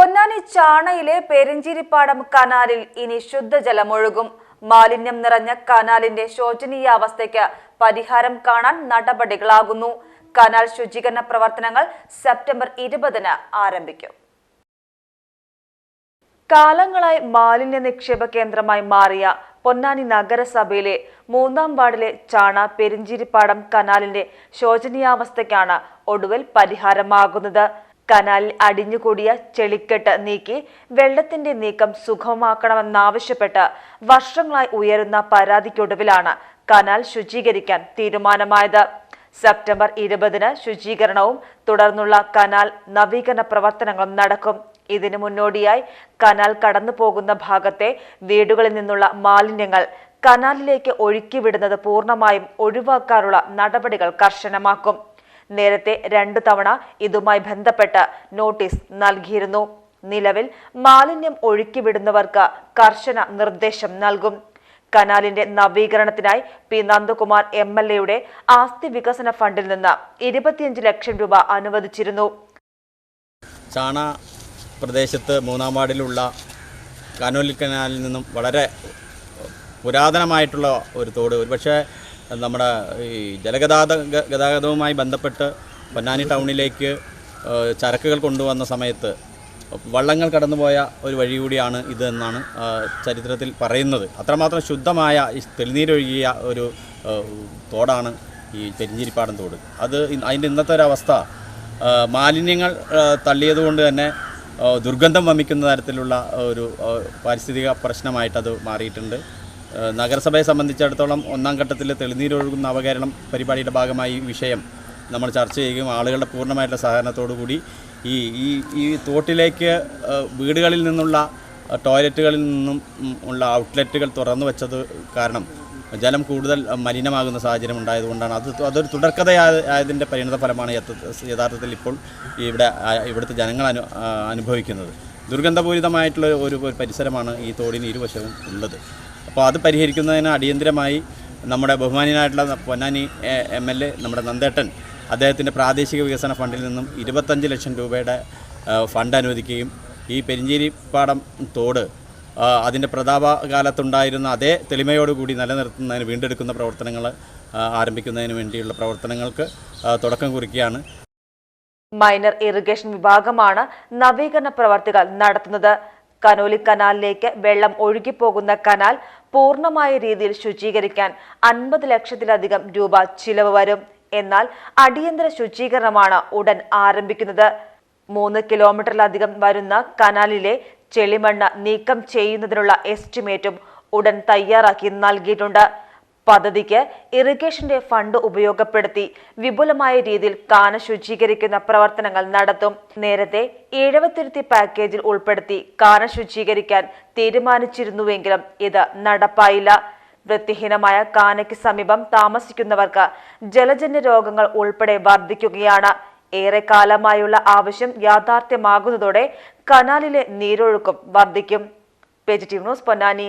പൊന്നാനി ചാണയിലെ പെരിഞ്ചിരിപ്പാടം കനാലിൽ ഇനി ശുദ്ധജലമൊഴുകും മാലിന്യം നിറഞ്ഞ കനാലിന്റെ ശോചനീയാവസ്ഥയ്ക്ക് പരിഹാരം കാണാൻ നടപടികളാകുന്നു. കനാൽ ശുചീകരണ പ്രവർത്തനങ്ങൾ സെപ്റ്റംബർ ഇരുപതിന് ആരംഭിക്കും. കാലങ്ങളായി മാലിന്യ നിക്ഷേപ കേന്ദ്രമായി മാറിയ പൊന്നാനി നഗരസഭയിലെ മൂന്നാം വാർഡിലെ ചാണ പെരിഞ്ചിരിപ്പാടം കനാലിന്റെ ശോചനീയാവസ്ഥയ്ക്കാണ് ഒടുവിൽ പരിഹാരമാകുന്നത്. കനാലിൽ അടിഞ്ഞുകൂടിയ ചെളിക്കെട്ട് നീക്കി വെള്ളത്തിന്റെ നീക്കം സുഗമമാക്കണമെന്നാവശ്യപ്പെട്ട് വർഷങ്ങളായി ഉയരുന്ന പരാതിക്കൊടുവിലാണ് കനാൽ ശുചീകരിക്കാൻ തീരുമാനമായത്. സെപ്റ്റംബർ ഇരുപതിന് ശുചീകരണവും തുടർന്നുള്ള കനാൽ നവീകരണ പ്രവർത്തനങ്ങളും നടക്കും. ഇതിനു മുന്നോടിയായി കനാൽ കടന്നു പോകുന്ന ഭാഗത്തെ വീടുകളിൽ നിന്നുള്ള മാലിന്യങ്ങൾ കനാലിലേക്ക് ഒഴുക്കിവിടുന്നത് പൂർണമായും ഒഴിവാക്കാനുള്ള നടപടികൾ കർശനമാക്കും. നേരത്തെ രണ്ടു തവണ ഇതുമായി ബന്ധപ്പെട്ട് നോട്ടീസ് നൽകിയിരുന്നു. നിലവിൽ മാലിന്യം ഒഴുക്കിവിടുന്നവർക്ക് കർശന നിർദ്ദേശം നൽകും. കനാലിന്റെ നവീകരണത്തിനായി പി. നന്ദകുമാർ എം. എൽ. എയുടെ ആസ്തി വികസന ഫണ്ടിൽ നിന്ന് ഇരുപത്തിയഞ്ച് ലക്ഷം രൂപ അനുവദിച്ചിരുന്നു. ചാണ പ്രദേശത്ത് മൂന്നാം വാർഡിലുള്ള കനോലി കനാലിൽ നിന്നും വളരെ പുരാതനമായിട്ടുള്ള ഒരു തോട്. ഒരുപക്ഷെ നമ്മുടെ ഈ ജലഗതാഗത ഗതാഗതവുമായി ബന്ധപ്പെട്ട് പൊന്നാനി ടൗണിലേക്ക് ചരക്കുകൾ കൊണ്ടുവന്ന സമയത്ത് വള്ളങ്ങൾ കടന്നുപോയ ഒരു വഴി കൂടിയാണ് ഇതെന്നാണ് ചരിത്രത്തിൽ പറയുന്നത്. അത്രമാത്രം ശുദ്ധമായ തെളിനീരൊഴുകിയ ഒരു തോടാണ് ഈ പെരിഞ്ഞിരിപ്പാടം തോട്. അത് അതിന്റെ ഇന്നത്തെ ഒരവസ്ഥ മാലിന്യങ്ങൾ തള്ളിയതുകൊണ്ട് തന്നെ ദുർഗന്ധം വമിക്കുന്ന തരത്തിലുള്ള ഒരു പാരിസ്ഥിതിക പ്രശ്നമായിട്ടത് മാറിയിട്ടുണ്ട്. നഗരസഭയെ സംബന്ധിച്ചിടത്തോളം ഒന്നാം ഘട്ടത്തിൽ തെളിനീരൊഴുകുന്ന അവകരണം പരിപാടിയുടെ ഭാഗമായി ഈ വിഷയം നമ്മൾ ചർച്ച ചെയ്യുകയും ആളുകളുടെ പൂർണമായിട്ടുള്ള സഹകരണത്തോടു കൂടി ഈ ഈ ഈ തോട്ടിലേക്ക് വീടുകളിൽ നിന്നുള്ള ടോയ്ലറ്റുകളിൽ നിന്നും ഉള്ള ഔട്ട്ലെറ്റുകൾ തുറന്നു വെച്ചത് കാരണം ജലം കൂടുതൽ മലിനമാകുന്ന സാഹചര്യം ഉണ്ടായതുകൊണ്ടാണ്. അത് അതൊരു തുടർക്കഥയായതിന്റെ പരിണിത ഫലമാണ് യഥാർത്ഥത്തിൽ ഇപ്പോൾ ഇവിടെ ഇവിടുത്തെ ജനങ്ങൾ അനു അനുഭവിക്കുന്നത്. ദുർഗന്ധപൂരിതമായിട്ടുള്ള ഒരു പരിസരമാണ് ഈ തോടിന് ഇരുവശവും ഉള്ളത്. അപ്പോൾ അത് പരിഹരിക്കുന്നതിന് അടിയന്തിരമായി നമ്മുടെ ബഹുമാനിയനായിട്ടുള്ള പൊന്നാനി എം എൽ എ നമ്മുടെ നന്ദേട്ടൻ അദ്ദേഹത്തിന്റെ പ്രാദേശിക വികസന ഫണ്ടിൽ നിന്നും ഇരുപത്തഞ്ച് ലക്ഷം രൂപയുടെ ഫണ്ട് അനുവദിക്കുകയും ഈ പെരിഞ്ചേരിപ്പാടം തോട് അതിന്റെ പ്രതാപകാലത്തുണ്ടായിരുന്ന അതേ തെളിമയോടുകൂടി നിലനിർത്തുന്നതിന് വീണ്ടെടുക്കുന്ന പ്രവർത്തനങ്ങൾ ആരംഭിക്കുന്നതിന് വേണ്ടിയുള്ള പ്രവർത്തനങ്ങൾക്ക് തുടക്കം കുറിക്കുകയാണ്. മൈനർ ഇറിഗേഷൻ വിഭാഗമാണ് നവീകരണ പ്രവർത്തികൾ നടത്തുന്നത്. കനോലി കനാലിലേക്ക് വെള്ളം ഒഴുകിപ്പോകുന്ന കനാൽ പൂർണമായ രീതിയിൽ ശുചീകരിക്കാൻ അൻപത് ലക്ഷത്തിലധികം രൂപ ചിലവ് വരും. എന്നാൽ അടിയന്തര ശുചീകരണമാണ് ഉടൻ ആരംഭിക്കുന്നത്. മൂന്ന് കിലോമീറ്ററിലധികം വരുന്ന കനാലിലെ ചെളിമണ്ണ് നീക്കം ചെയ്യുന്നതിനുള്ള എസ്റ്റിമേറ്റും ഉടൻ തയ്യാറാക്കി നൽകിയിട്ടുണ്ട്. പദ്ധതിക്ക് ഇറിഗേഷന്റെ ഫണ്ട് ഉപയോഗപ്പെടുത്തി വിപുലമായ രീതിയിൽ കാന ശുചീകരിക്കുന്ന പ്രവർത്തനങ്ങൾ നടത്തും. നേരത്തെ എഴുപത്തിരുത്തി പാക്കേജിൽ ഉൾപ്പെടുത്തി കാന ശുചീകരിക്കാൻ തീരുമാനിച്ചിരുന്നുവെങ്കിലും ഇത് നടപ്പായില്ല. വൃത്തിഹീനമായ കാനയ്ക്ക് സമീപം താമസിക്കുന്നവർക്ക് ജലജന്യ രോഗങ്ങൾ ഉൾപ്പെടെ വർദ്ധിക്കുകയാണ് ഏറെ കാലമായുള്ള ആവശ്യം യാഥാർത്ഥ്യമാകുന്നതോടെ കനാലിലെ നീരൊഴുക്കും വർദ്ധിക്കും പോസിറ്റീവ് ന്യൂസ് പൊന്നാനി.